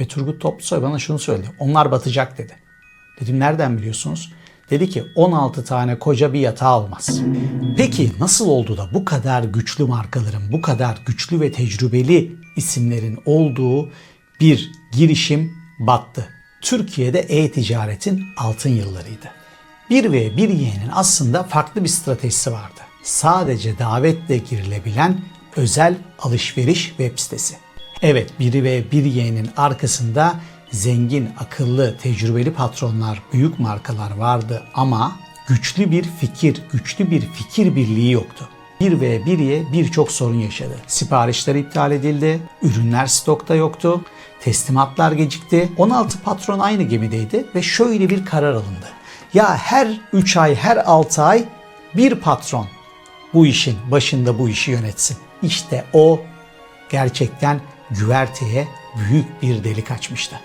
Ve Turgut Toplusoy bana şunu söyledi. Onlar batacak dedi. Dedim nereden biliyorsunuz? Dedi ki 16 tane koca bir yatağı olmaz. Peki nasıl oldu da bu kadar güçlü markaların, bu kadar güçlü ve tecrübeli isimlerin olduğu bir girişim battı? Türkiye'de e-ticaretin altın yıllarıydı. 1 ve 1 Y'nin aslında farklı bir stratejisi vardı. Sadece davetle girilebilen özel alışveriş web sitesi. Evet 1 ve 1 Y'nin arkasında zengin, akıllı, tecrübeli patronlar, büyük markalar vardı ama güçlü bir fikir, güçlü bir fikir birliği yoktu. 1 ve 1'ye birçok sorun yaşadı. Siparişler iptal edildi, ürünler stokta yoktu, teslimatlar gecikti. 16 patron aynı gemideydi ve şöyle bir karar alındı. Ya her 3 ay, her 6 ay bir patron bu işin başında bu işi yönetsin. İşte o gerçekten güverteye büyük bir delik açmıştı.